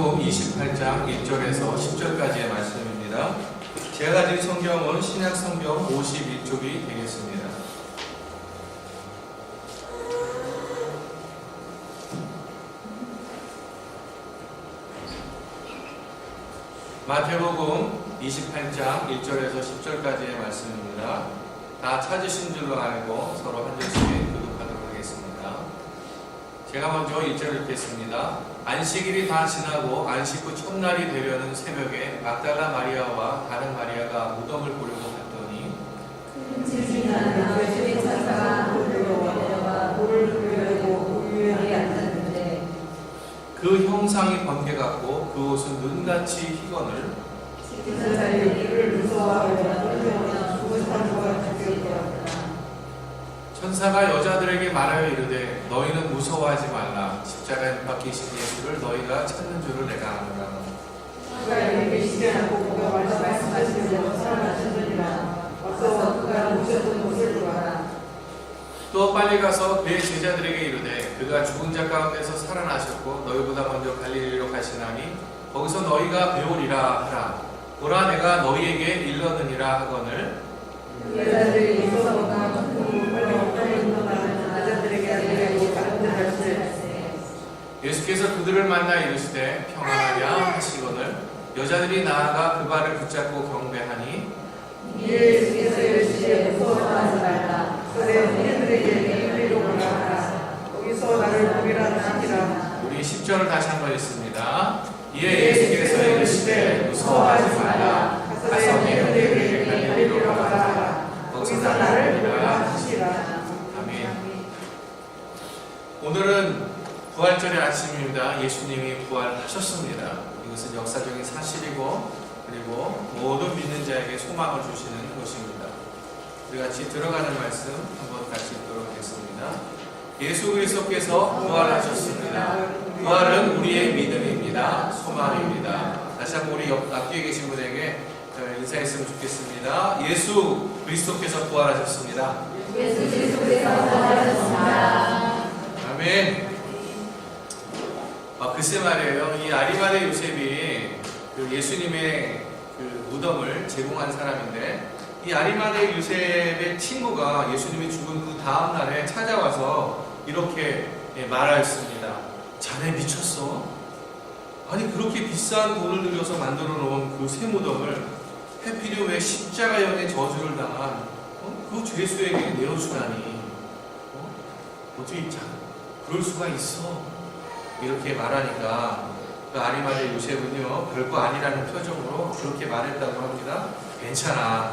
마태복음 28장 1절에서 10절까지의 말씀입니다. 제가 가진 성경은 신약 성경 51쪽이 되겠습니다. 마태복음 28장 1절에서 10절까지의 말씀입니다. 다 찾으신 줄로 알고 서로 한 절씩 교독하도록 하겠습니다. 제가 먼저 1절 읽겠습니다. 안식일이 다 지나고 안식 후 첫날이 되려는 새벽에 막달라 마리아와 다른 마리아가 무덤을 보려고 갔더니 그 형상이 번개 같고 그 옷은 눈같이 희건을 천사가 여자들에게 말하여 이르되 너희는 무서워하지 말라 십자가에 못 박히신 예수를 너희가 찾는 줄을 내가 아노라 그가 이미 계시지 않고 그가 말씀하시는 대로 살아나셨느니라. 와서 그가 모셨던 곳을 보아라. 또 빨리 가서 그의 제자들에게 이르되 그가 죽은 자 가운데서 살아나셨고 너희보다 먼저 갈릴리로 가시나니 거기서 너희가 배우리라 하라 보라 내가 너희에게 일렀느니라 하거늘 그 여자들이 무서워가 큰 빨리 빨리 일어나는 여자들에게 알리고 가는데 할세 예수께서 그들을 만나 이르시되 평안하랴 하시거늘 여자들이 나아가 그 발을 붙잡고 경배하니 예수께서 이르시되 무서워하지 말라. 그래 너희들에게 이리로 가라. 거기서 나를 보기라 하시라. 우리 10절을 다시 한번 읽습니다. 이에 예수께서 이르시되 무서워하지 말라. 가서 너희들에게 갈릴리로 가라. 거기서 나를 보리라. 하시라. 아멘. 오늘은 부활절의 아침입니다. 예수님이 부활하셨습니다. 이것은 역사적인 사실이고 그리고 모든 믿는 자에게 소망을 주시는 것입니다. 우리 같이 들어가는 말씀 한번 같이 읽도록 하겠습니다. 예수 그리스도께서 부활하셨습니다. 부활은 우리의 믿음입니다. 소망입니다. 다시 한번 우리 옆 앞뒤에 계신 분에게 어, 인사했으면 좋겠습니다. 예수 그리스도께서 부활하셨습니다. 예수 그리스도께서 부활하셨습니다. 아멘. 아, 글쎄 말이에요. 이 아리마대 요셉이 그 예수님의 그 무덤을 제공한 사람인데 이 아리마대 요셉의 친구가 예수님이 죽은 그 다음 날에 찾아와서 이렇게 예, 말하였습니다. 자네 미쳤어? 아니 그렇게 비싼 돈을 들여서 만들어 놓은 그 새 무덤을 해필이 왜 십자가형의 저주를 당한 어? 그 죄수에게 내어주다니 어? 어떻게 자, 그럴 수가 있어. 이렇게 말하니까 그 아리마대 요셉은요 별거 아니라는 표정으로 그렇게 말했다고 합니다. 괜찮아.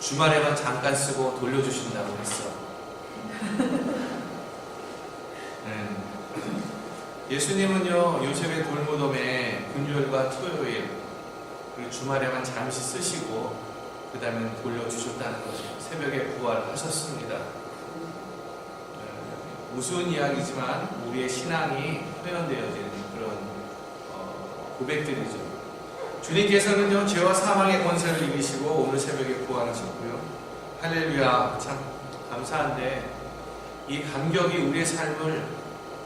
주말에만 잠깐 쓰고 돌려주신다고 했어. 네. 예수님은요 요셉의 돌무덤에 금요일과 토요일 그리고 주말에만 잠시 쓰시고 그 다음에 돌려주셨다는 거죠. 새벽에 부활하셨습니다. 네, 우스운 이야기지만 우리의 신앙이 표현되어지는 그런 어, 고백들이죠. 주님께서는요 죄와 사망의 권세를 이기시고 오늘 새벽에 부활하셨고요. 할렐루야 참 감사한데 이 감격이 우리의 삶을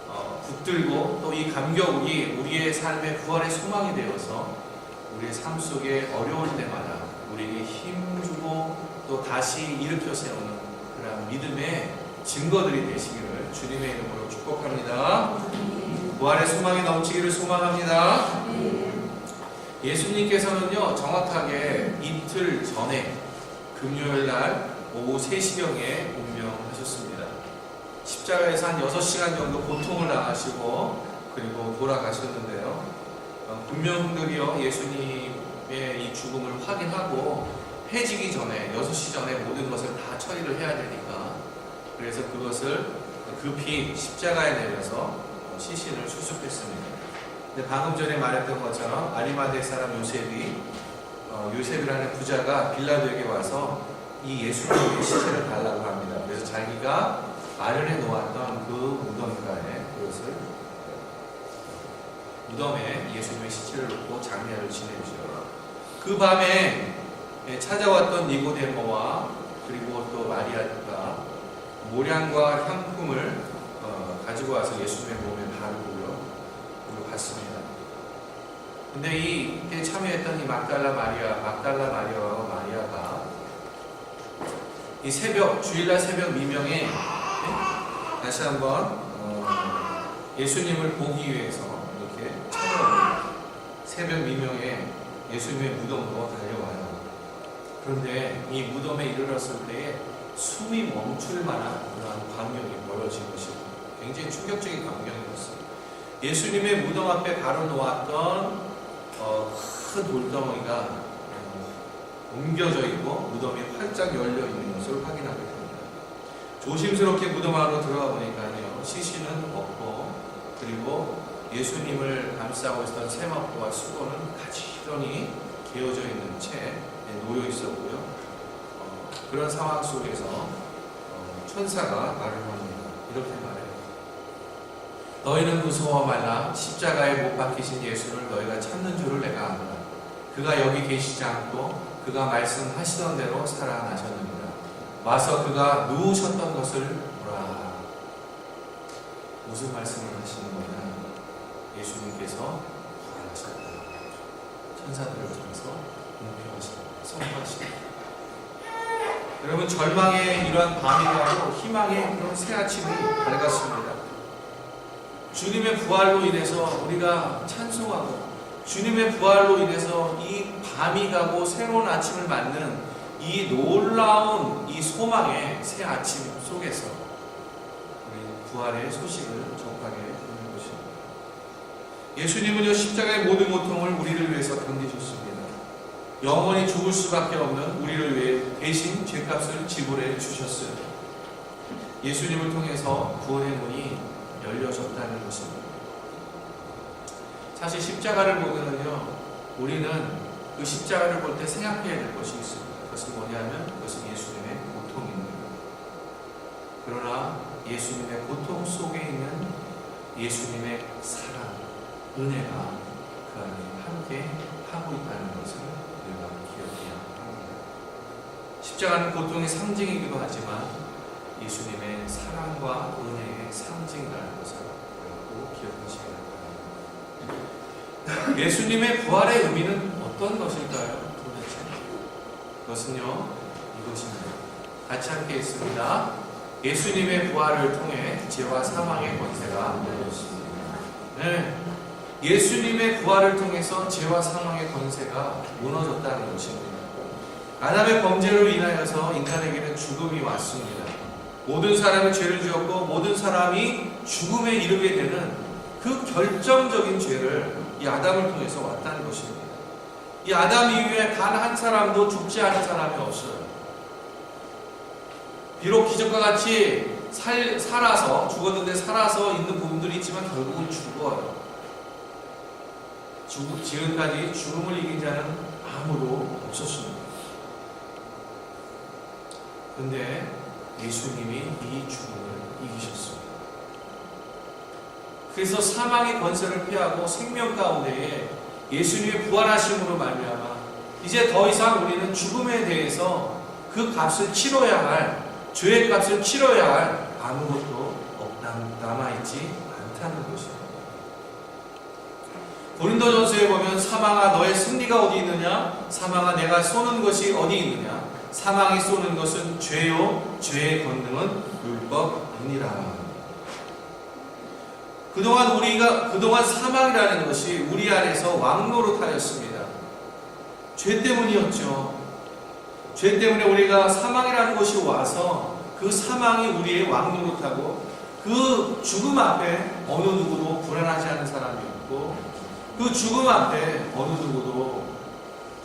어, 붙들고 또 이 감격이 우리의 삶의 부활의 소망이 되어서 우리의 삶 속에 어려울 때마다 우리에게 힘 주고 또 다시 일으켜 세우는 그런 믿음의 증거들이 되시기를 주님의 이름으로 축복합니다. 부활의 소망이 넘치기를 소망합니다. 예수님께서는요, 정확하게 이틀 전에 금요일 날 오후 3시경에 운명하셨습니다. 십자가에서 한 6시간 정도 고통을 당하시고 그리고 돌아가셨는데요. 어, 군명들이요, 예수님의 이 죽음을 확인하고 해지기 전에, 6시 전에 모든 것을 다 처리를 해야 되니까 그래서 그것을 급히 십자가에 내려서 시신을 수습했습니다. 근데 방금 전에 말했던 것처럼 아리마대 사람 요셉이 어, 요셉이라는 부자가 빌라도에게 와서 이 예수님의 시체를 달라고 합니다. 그래서 자기가 마련해 놓았던 그 무덤가에 그것을 무덤에 예수님의 시체를 놓고 장례를 지내죠. 그 밤에 예, 찾아왔던 니고데모와 그리고 또 마리아가 모량과 향품을 어, 가지고 와서 예수님의 몸에 바르고요. 그리고 갔습니다. 근데 이- 이때 참여했던 이 막달라 마리아, 막달라 마리아와 마리아가 이 새벽, 주일날 새벽 미명에 네? 다시 한번 어, 예수님을 보기 위해서 이렇게 찾아옵니다. 새벽 미명에 예수님의 무덤으로 달려와요. 그런데 이 무덤에 이르렀을 때에 숨이 멈출 만한 그러한 광경이 벌어진 것입니다. 굉장히 충격적인 광경이었어요. 예수님의 무덤 앞에 바로 놓았던 어, 큰 돌덩어리가 어, 옮겨져 있고 무덤이 활짝 열려 있는 것을 확인하게 됩니다. 조심스럽게 무덤 안으로 들어가 보니까요 시신은 없고 그리고 예수님을 감싸고 있었던 세마포와 수건은 가지런히 개어져 있는 채 놓여 있었고요. 어, 그런 상황 속에서 어, 천사가 말을 합니다. 이렇게 말해요. 너희는 무서워 말라 십자가에 못 박히신 예수를 너희가 찾는 줄을 내가 아노라. 그가 여기 계시지 않고 그가 말씀하시던 대로 살아나셨느니라. 와서 그가 누우셨던 것을 보라. 무슨 말씀을 하시는 거냐? 예수님께서 부활하셨다. 천사들을 통해서 공표하시다 선포하시다 여러분 절망의 이러한 밤이 가고 희망의 그런 새 아침이 밝았습니다 주님의 부활로 인해서 우리가 찬송하고 주님의 부활로 인해서 이 밤이 가고 새로운 아침을 맞는 이 놀라운 이 소망의 새 아침 속에서 우리 부활의 소식을 전하게 되는 것입니다. 예수님은요 십자가의 모든 고통을 우리를 위해서 견디셨습니다. 영원히 죽을 수밖에 없는 우리를 위해 대신 죄값을 지불해 주셨어요. 예수님을 통해서 구원의 문이 열려졌다는 것입니다. 사실 십자가를 보면은요, 우리는 그 십자가를 볼 때 생각해야 될 것이 있습니다. 그것은 뭐냐면 그것은 예수님의 고통입니다. 그러나 예수님의 고통 속에 있는 예수님의 사랑, 은혜가 그 안에 함께 하고 있다는 것을 우리가 기억해야 합니다. 십자가는 고통의 상징이기도 하지만 예수님의 사랑과 은혜의 상징이라는 것을 꼭 기억하시기 바랍니다. 예수님의 부활의 의미는 어떤 것일까요? 도대체 그것은요 이것입니다. 같이 함께 있습니다. 예수님의 부활을 통해 죄와 사망의 권세가 무너졌습니다. 네. 예수님의 부활을 통해서 죄와 사망의 권세가 무너졌다는 것입니다. 아담의 범죄로 인하여서 인간에게는 죽음이 왔습니다. 모든 사람이 죄를 지었고 모든 사람이 죽음에 이르게 되는 그 결정적인 죄를 이 아담을 통해서 왔다는 것입니다. 이 아담 이후에 단 한 사람도 죽지 않은 사람이 없어요. 비록 기적과 같이 살, 살아서 죽었는데 살아서 있는 부분들이 있지만 결국은 죽어요. 죽, 지금까지 죽음을 이긴 자는 아무도 없었습니다. 근데 예수님이 이 죽음을 이기셨습니다. 그래서 사망의 권세를 피하고 생명 가운데에 예수님의 부활하심으로 말미암아 이제 더 이상 우리는 죽음에 대해서 그 값을 치러야 할 죄의 값을 치러야 할 아무것도 남아 있지 않다는 것입니다. 고린도전서에 보면 사망아 너의 승리가 어디 있느냐? 사망아 내가 쏘는 것이 어디 있느냐? 사망이 쏘는 것은 죄요 죄의 권능은 율법이니라. 그동안 우리가 그동안 사망이라는 것이 우리 안에서 왕노릇하였습니다. 죄 때문이었죠. 죄 때문에 우리가 사망이라는 것이 와서 그 사망이 우리의 왕노릇하고 그 죽음 앞에 어느 누구도 불안하지 않은 사람이 없고 그 죽음 앞에 어느 누구도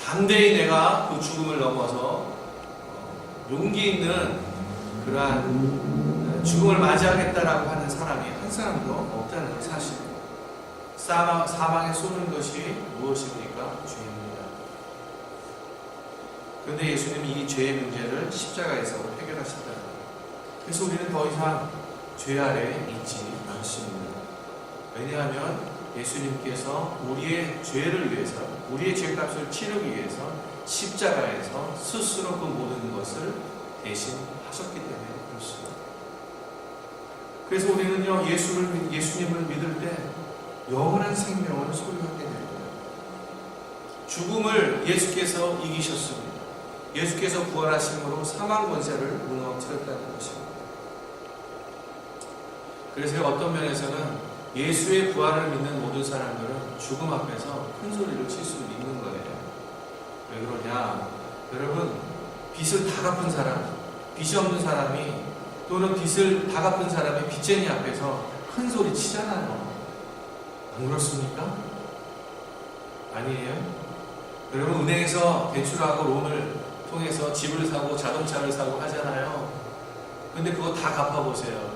담대히 내가 그 죽음을 넘어서 용기 있는 그러한 죽음을 맞이하겠다라고 하는 사람이 한 사람도 없다는 사실입니다. 사망, 사망에 쏘는 것이 무엇입니까? 죄입니다. 그런데 예수님이 이 죄의 문제를 십자가에서 해결하셨다. 그래서 우리는 더 이상 죄 아래 있지 않습니다. 왜냐하면 예수님께서 우리의 죄를 위해서, 우리의 죄값을 치르기 위해서 십자가에서 스스로 그 모든 것을 대신 하셨기 때문에 그렇습니다. 그래서 우리는요, 예수를, 예수님을 믿을 때 영원한 생명을 소유하게 됩니다. 죽음을 예수께서 이기셨습니다. 예수께서 부활하심으로 사망 권세를 무너뜨렸다는 것입니다. 그래서 어떤 면에서는 예수의 부활을 믿는 모든 사람들은 죽음 앞에서 큰 소리를 칠 수 있는 거예요. 왜 그러냐? 여러분, 빚을 다 갚은 사람, 빚이 없는 사람이 또는 빚을 다 갚은 사람이 빚쟁이 앞에서 큰 소리 치잖아요. 안 그렇습니까? 아니에요? 여러분, 은행에서 대출하고 론을 통해서 집을 사고 자동차를 사고 하잖아요. 근데 그거 다 갚아보세요.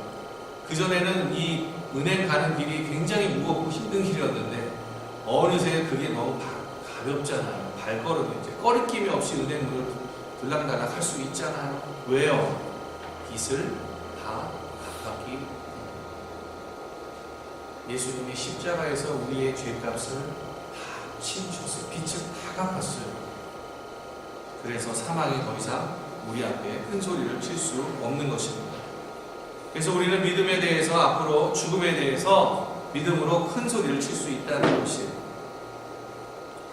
그전에는 이 은행 가는 길이 굉장히 무겁고 힘든 길이었는데 어느새 그게 너무 가, 가볍잖아요. 발걸음이 이제 꺼리낌이 없이 은행 문을 들락날락 할 수 있잖아요. 왜요? 빚을 다 갚았기. 예수님이 십자가에서 우리의 죄값을 다 치우셨어요. 빚을 다 갚았어요. 그래서 사망이 더 이상 우리 앞에 큰 소리를 칠 수 없는 것입니다. 그래서 우리는 믿음에 대해서 앞으로 죽음에 대해서 믿음으로 큰 소리를 칠 수 있다는 것이에요.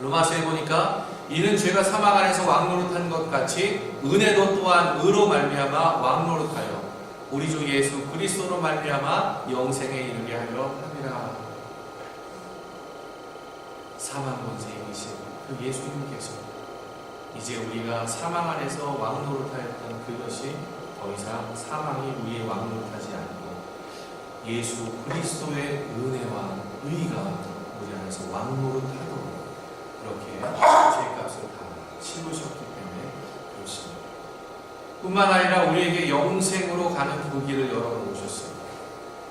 로마서에 보니까 이는 죄가 사망 안에서 왕노릇한 것 같이 은혜도 또한 의로 말미암아 왕노릇하여 우리 주 예수 그리스도로 말미암아 영생에 이르게 하려 함이라. 사망 권세에 계신 그 예수님께서 이제 우리가 사망 안에서 왕노릇하였던 그것이 더 이상 사망이 우리의 왕노릇하지 않고 예수 그리스도의 은혜와 의가 우리 안에서 왕노릇하도록 그렇게 죄값을 다 치우셨기 때문에 그렇습니다. 뿐만 아니라 우리에게 영생으로 가는 그 길을 열어놓으셨습니다.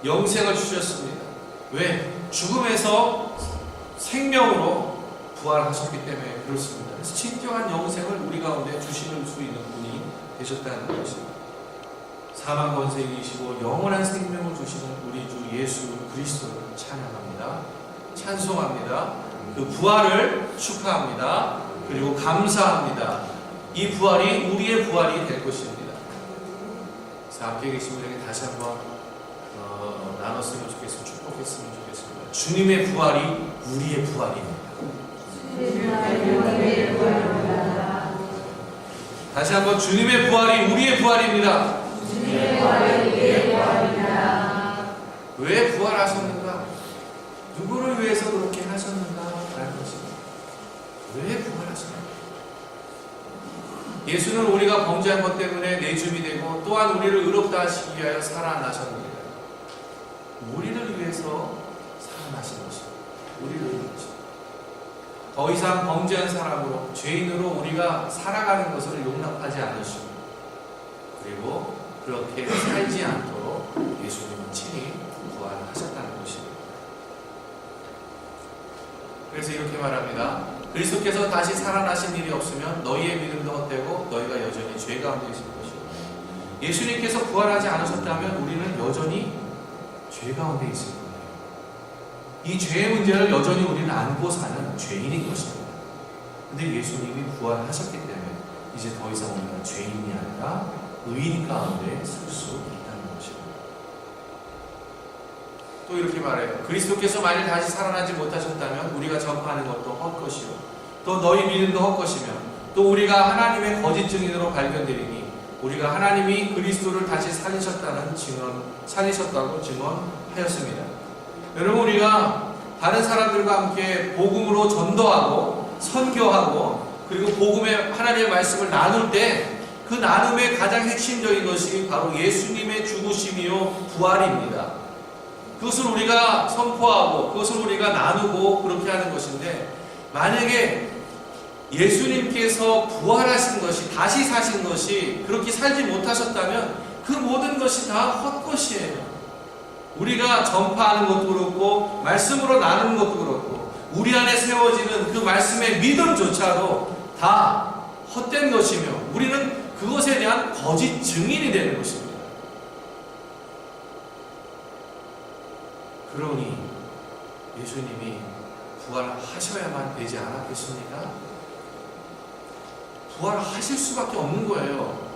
영생을 주셨습니다. 왜? 죽음에서 생명으로 부활하셨기 때문에 그렇습니다. 그래서 진정한 영생을 우리 가운데 주실 수 있는 분이 되셨다는 것입니다. 사망 권세이시고 영원한 생명을 주시는 우리 주 예수 그리스도를 찬양합니다. 찬송합니다. 그 부활을 축하합니다. 그리고 감사합니다. 이 부활이 우리의 부활이 될 것입니다. 자, 앞에 계신 분에게 다시 한번 어, 나눴으면 좋겠습니다. 축복했으면 좋겠습니다. 주님의 부활이 우리의 부활입니다. 다시 한번 주님의 부활이 우리의 부활입니다. 왜 부활하셨는가? 누구를 위해서 그렇게 하셨는가? 라는 것입니다. 왜 부활하셨는가? 예수는 우리가 범죄한 것 때문에 내줌이 되고 또한 우리를 의롭다 하시기 위하여 살아나셨습니다. 우리를 위해서 살아나신 것입니다. 우리를 위해서. 더 이상 범죄한 사람으로 죄인으로 우리가 살아가는 것을 용납하지 않으시고 그리고 그렇게 살지 않도록 예수님은 친히 부활하셨다는 것입니다. 그래서 이렇게 말합니다. 그리스도께서 다시 살아나신 일이 없으면 너희의 믿음도 헛되고 너희가 여전히 죄 가운데 있을 것이고 예수님께서 부활하지 않으셨다면 우리는 여전히 죄 가운데 있을 거예요. 이 죄의 문제를 여전히 우리는 안고 사는 죄인인 것입니다. 근데 예수님이 부활하셨기 때문에 이제 더 이상 우리가 죄인이 아니라 의인 가운데 쓸수 있다는 것입니다. 또 이렇게 말해요. 그리스도께서 만일 다시 살아나지 못하셨다면 우리가 전파하는 것도 헛것이요. 또 너희 믿음도 헛것이며 또 우리가 하나님의 거짓 증인으로 발견되리니 우리가 하나님이 그리스도를 다시 살리셨다는 증언, 살리셨다고 증언하였습니다. 여러분 우리가 다른 사람들과 함께 복음으로 전도하고 선교하고 그리고 복음의 하나님의 말씀을 나눌 때 그 나눔의 가장 핵심적인 것이 바로 예수님의 죽으심이요 부활입니다. 그것을 우리가 선포하고 그것을 우리가 나누고 그렇게 하는 것인데 만약에 예수님께서 부활하신 것이 다시 사신 것이 그렇게 살지 못하셨다면 그 모든 것이 다 헛것이에요. 우리가 전파하는 것도 그렇고 말씀으로 나누는 것도 그렇고 우리 안에 세워지는 그 말씀의 믿음조차도 다 헛된 것이며 우리는 그것에 대한 거짓 증인이 되는 것입니다. 그러니 예수님이 부활하셔야만 되지 않았겠습니까? 부활하실 수밖에 없는 거예요.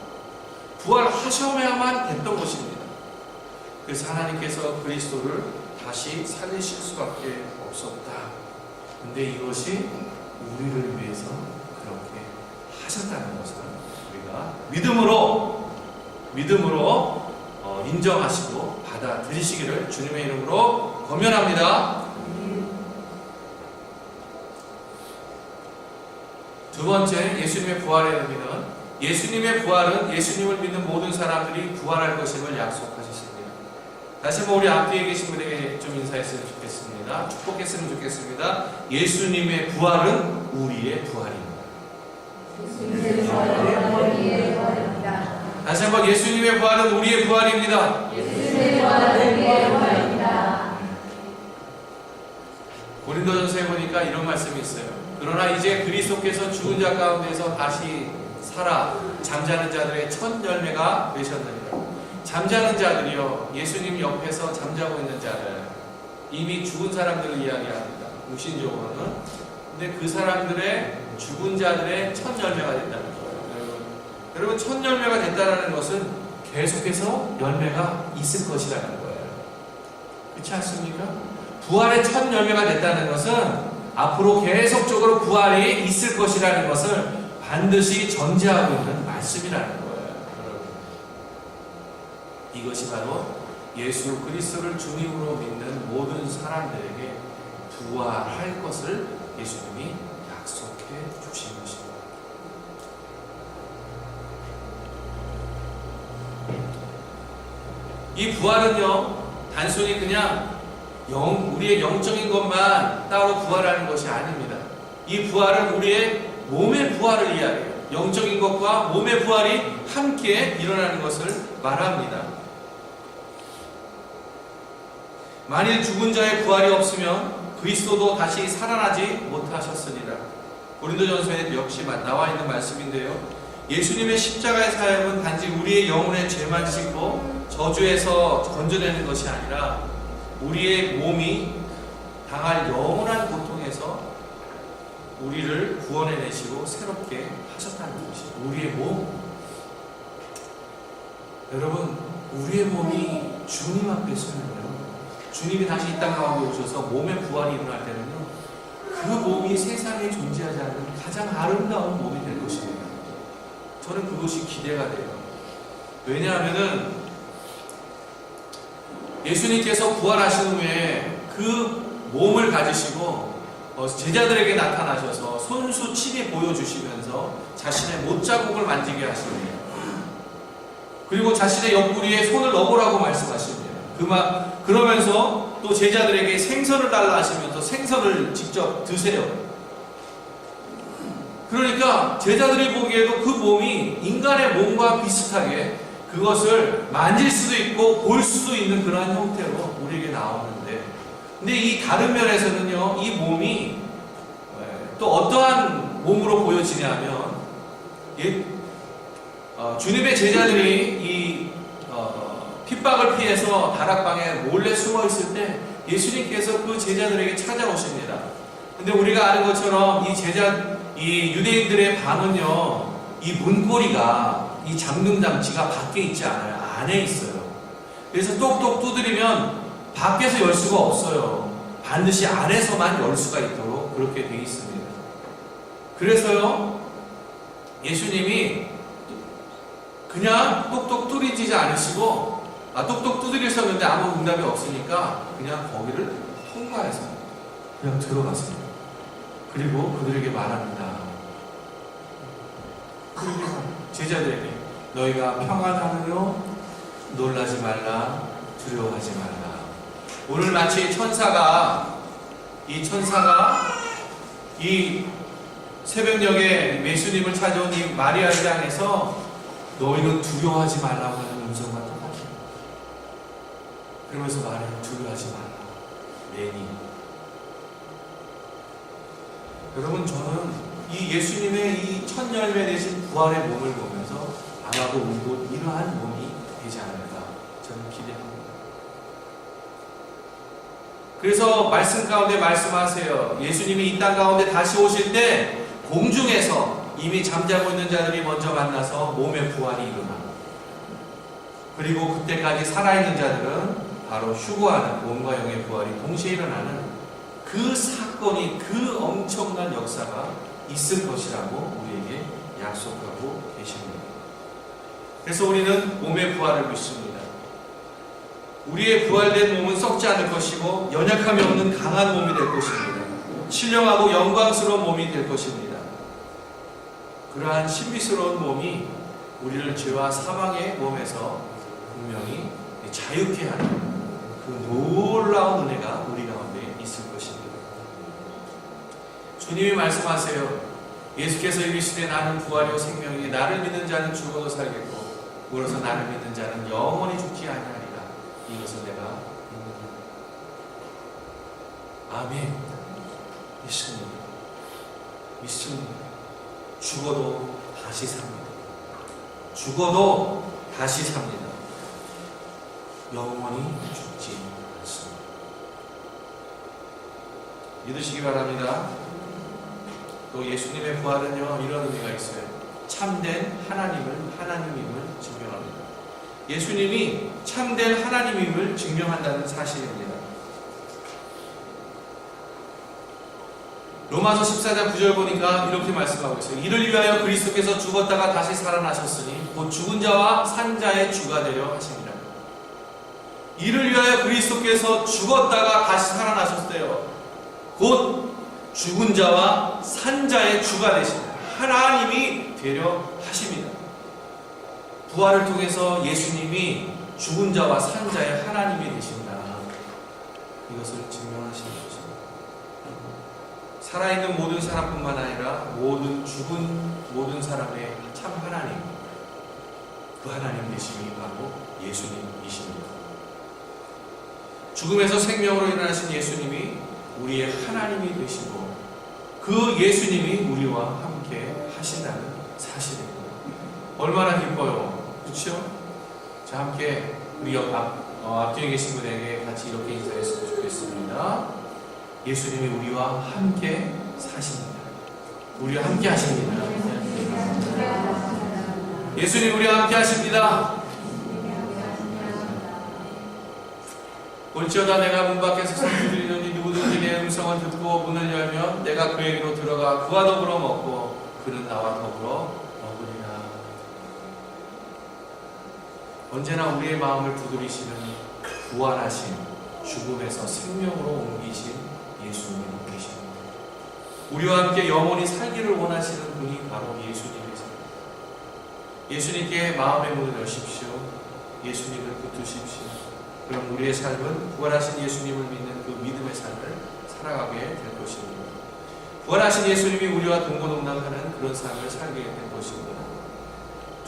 부활하셔야만 됐던 것입니다. 그래서 하나님께서 그리스도를 다시 살리실 수밖에 없었다. 근데 이것이 우리를 위해서 하셨다는 것을 우리가 믿음으로 믿음으로 어, 인정하시고 받아들이시기를 주님의 이름으로 권면합니다. 두 번째 예수님의 부활의 의미는 예수님의 부활은 예수님을 믿는 모든 사람들이 부활할 것임을 약속하셨습니다. 다시 한번 우리 앞뒤에 계신 분에게 좀 인사했으면 좋겠습니다. 축복했으면 좋겠습니다. 예수님의 부활은 우리의 부활입니다. 다시 한번 예수님의 부활은 우리의 부활입니다. 고린도전서에 보니까 이런 말씀이 있어요. 그러나 이제 그리스도께서 죽은 자 가운데서 다시 살아 잠자는 자들의 첫 열매가 되셨느니라. 잠자는 자들이요 예수님 옆에서 잠자고 있는 자들 이미 죽은 사람들을 이야기합니다. 무신적으로는. 근데 그 사람들의 죽은 자들의 첫 열매가 됐다는 거예요. 여러분, 첫 열매가 됐다는 것은 계속해서 열매가 있을 것이라는 거예요. 그렇지 않습니까? 부활의 첫 열매가 됐다는 것은 앞으로 계속적으로 부활이 있을 것이라는 것을 반드시 전제하고 있는 말씀이라는 거예요. 이것이 바로 예수 그리스도를 주님으로 믿는 모든 사람들에게 부활할 것을 예수님이 해 주신 것입니다. 이 부활은요, 단순히 그냥 영, 우리의 영적인 것만 따로 부활하는 것이 아닙니다. 이 부활은 우리의 몸의 부활을 이야기해요. 영적인 것과 몸의 부활이 함께 일어나는 것을 말합니다. 만일 죽은 자의 부활이 없으면 그리스도도 다시 살아나지 못하셨으리라. 고린도전서에 역시 나와 있는 말씀인데요. 예수님의 십자가의 사역은 단지 우리의 영혼의 죄만 씻고 저주에서 건져내는 것이 아니라 우리의 몸이 당할 영원한 고통에서 우리를 구원해내시고 새롭게 하셨다는 것이 우리의 몸. 여러분, 우리의 몸이 주님 앞에 서면요. 주님이 다시 이 땅 가운데 오셔서 몸의 부활이 일어날 때는요. 그 몸이 세상에 존재하지 않는 가장 아름다운 몸이 될 것입니다. 저는 그것이 기대가 돼요. 왜냐하면은 예수님께서 부활하신 후에 그 몸을 가지시고 어, 제자들에게 나타나셔서 손수 치게 보여주시면서 자신의 못자국을 만지게 하십니다. 그리고 자신의 옆구리에 손을 넣으라고 말씀하십니다. 그만 그러면서 또 제자들에게 생선을 달라 하시면서 생선을 직접 드세요. 그러니까 제자들이 보기에도 그 몸이 인간의 몸과 비슷하게 그것을 만질 수도 있고 볼 수도 있는 그러한 형태로 우리에게 나오는데 근데 이 다른 면에서는요 이 몸이 또 어떠한 몸으로 보여지냐면 예, 어, 주님의 제자들이 이 어, 핍박을 피해서 다락방에 몰래 숨어 있을 때 예수님께서 그 제자들에게 찾아오십니다. 근데 우리가 아는 것처럼 이 제자 이 유대인들의 방은요 이 문고리가 이 잠금 장치가 밖에 있지 않아요. 안에 있어요. 그래서 똑똑 두드리면 밖에서 열 수가 없어요. 반드시 안에서만 열 수가 있도록 그렇게 되어 있습니다. 그래서요, 예수님이 그냥 똑똑 뚜리지지 않으시고, 아, 똑똑 두드리셨는데 아무 응답이 없으니까 그냥 거기를 통과해서 그냥 들어갔습니다. 그리고 그들에게 말합니다. 그리고 제자들에게 너희가 평안하며 놀라지 말라 두려워하지 말라 오늘 마치 천사가 이 천사가 이 새벽녘에 예수님을 찾아온 이 마리아를 향해서 너희는 두려워하지 말라고 하는 음성과 그러면서 말해요 두려워하지 말라 매니 여러분 저는 이 예수님의 이 첫 열매 되신 부활의 몸을 보면서 아마도 우리도 이러한 몸이 되지 않을까 저는 기대합니다. 그래서 말씀 가운데 말씀하세요. 예수님이 이 땅 가운데 다시 오실 때 공중에서 이미 잠자고 있는 자들이 먼저 만나서 몸의 부활이 일어나. 그리고 그때까지 살아있는 자들은 바로 휴거하는 몸과 영의 부활이 동시에 일어나는 그 사, 사건이 그 엄청난 역사가 있을 것이라고 우리에게 약속하고 계십니다. 그래서 우리는 몸의 부활을 믿습니다. 우리의 부활된 몸은 썩지 않을 것이고 연약함이 없는 강한 몸이 될 것입니다. 신령하고 영광스러운 몸이 될 것입니다. 그러한 신비스러운 몸이 우리를 죄와 사망의 몸에서 분명히 자유케 하는 그 놀라운 은혜가 우리 가운데 있을 것입니다. 주님이 말씀하세요. 예수께서 이르시되 나는 부활이요 생명이니 나를 믿는 자는 죽어도 살겠고 물어서 나를 믿는 자는 영원히 죽지 아니하리라. 이것을 내가. 아멘. 믿습니다. 믿습니다. 죽어도 다시 삽니다. 죽어도 다시 삽니다. 영원히 죽 지 않습니다. 믿으시기 바랍니다. 또 예수님의 부활은요, 이런 의미가 있어요. 참된 하나님을, 하나님임을 증명합니다. 예수님이 참된 하나님임을 증명한다는 사실입니다. 로마서 14장 9절 보니까 이렇게 말씀하고 있어요. 이를 위하여 그리스도께서 죽었다가 다시 살아나셨으니 곧 죽은 자와 산 자의 주가 되려 하십니다. 이를 위하여 그리스도께서 죽었다가 다시 살아나셨어요. 곧 죽은 자와 산 자의 주가 되십니다. 하나님이 되려 하십니다. 부활을 통해서 예수님이 죽은 자와 산 자의 하나님이 되신다. 이것을 증명하시는 것입니다. 살아있는 모든 사람뿐만 아니라 모든 죽은 모든 사람의 참 하나님, 그 하나님 되심이 바로 예수님이십니다. 죽음에서 생명으로 일어나신 예수님이 우리의 하나님이 되시고 그 예수님이 우리와 함께 하신다는 사실입니다. 얼마나 기뻐요. 그렇죠? 자, 함께 우리 옆 앞, 어, 앞뒤에 계신 분에게 같이 이렇게 인사했으면 좋겠습니다. 예수님이 우리와 함께 사십니다. 우리와 함께 하십니다. 예수님 우리와 함께 하십니다. 볼지어다 내가 문 밖에서 선두드리노니 누구든지 내 음성을 듣고 문을 열면 내가 그에게로 들어가 그와 더불어 먹고 그는 나와 더불어 먹으리라. 언제나 우리의 마음을 두드리시는 부활하신 죽음에서 생명으로 옮기신 예수님 계십니다. 우리와 함께 영원히 살기를 원하시는 분이 바로 예수님이십니다. 예수님께 마음의 문을 여십시오. 예수님을 붙드십시오. 그럼 우리의 삶은 부활하신 예수님을 믿는 그 믿음의 삶을 살아가게 될 것입니다. 부활하신 예수님이 우리와 동고동락하는 그런 삶을 살게 될 것입니다.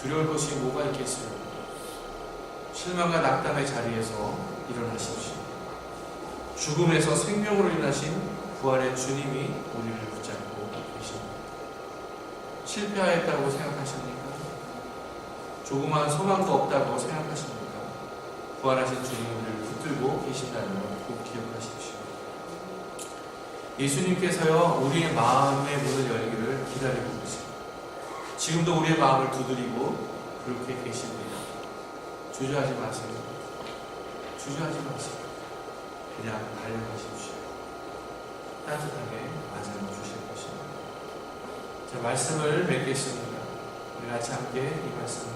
두려울 것이 뭐가 있겠어요? 실망과 낙담의 자리에서 일어나십시오. 죽음에서 생명으로 일어나신 부활의 주님이 우리를 붙잡고 계십니다. 실패하였다고 생각하십니까? 조그마한 소망도 없다고 생각하십니까? 부활하신 주님을 붙들고 계신다는 걸꼭 기억하십시오. 예수님께서요, 우리의 마음의 문을 열기를 기다리고 계십니다. 지금도 우리의 마음을 두드리고 그렇게 계십니다. 주저하지 마세요. 주저하지 마세요. 그냥 달려가십시오. 따뜻하게 맞아 주실 것입니다. 자, 말씀을 맺겠습니다. 우리 같이 함께 이 말씀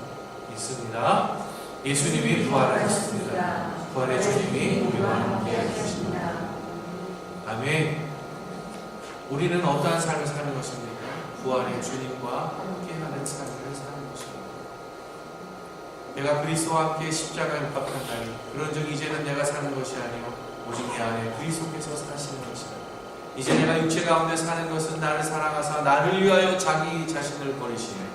있습니다. 예수님이 부활하셨습니다. 부활의 주님이 우리와 함께 하십니다. 아멘. 우리는 어떠한 삶을 사는 것입니까? 부활의 주님과 함께하는 삶을 사는 것입니다. 내가 그리스도와 함께 십자가에 못 박혔나니 그런즉 이제는 내가 사는 것이 아니요 오직 내 안에 그리스도께서 사시는 것이다. 이제 내가 육체 가운데 사는 것은 나를 사랑하사 나를 위하여 자기 자신을 버리시는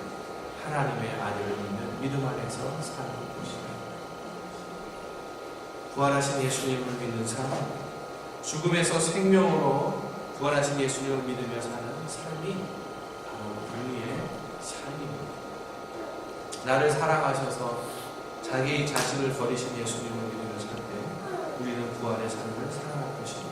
하나님의 아들을 믿는 믿음 안에서 사는 것이다. 부활하신 예수님을 믿는 사람, 죽음에서 생명으로 부활하신 예수님을 믿으며 사는 삶이 바로 우리의 삶입니다. 나를 사랑하셔서 자기 자신을 버리신 예수님을 믿으며 살 때 우리는 부활의 삶을 살아갈 것입니다.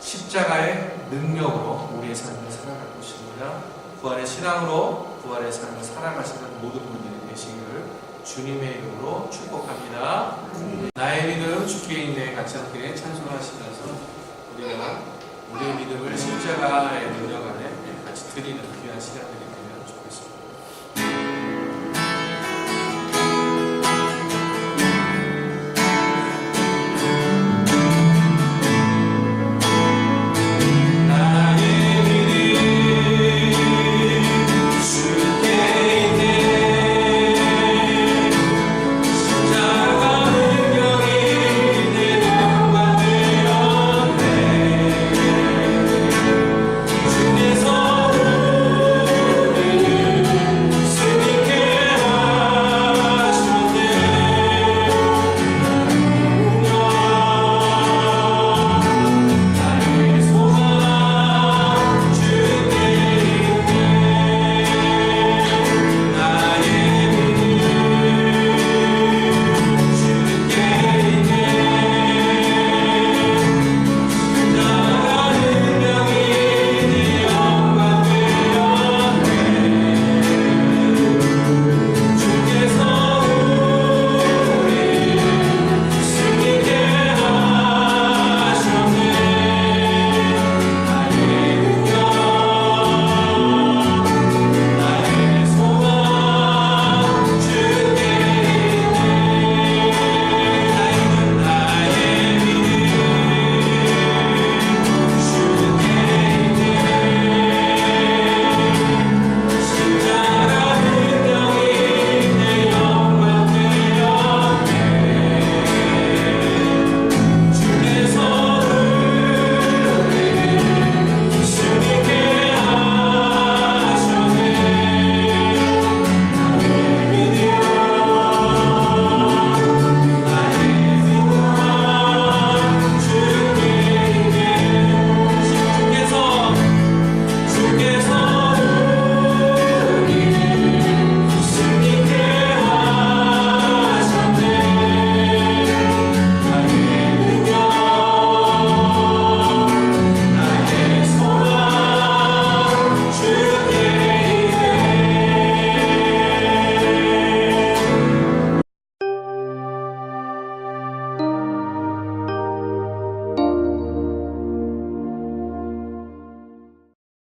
십자가의 능력으로 우리의 삶을 살아갈 것입니다. 부활의 신앙으로 부활의 삶을 살아가시는 모든 되시기를 주님의 이름으로 축복합니다. 나의 믿음 주께 있네 같이 함께 찬송하시면서 우리가 우리의 믿음을 십자가의 능력 안에 같이 드리는 귀한 시간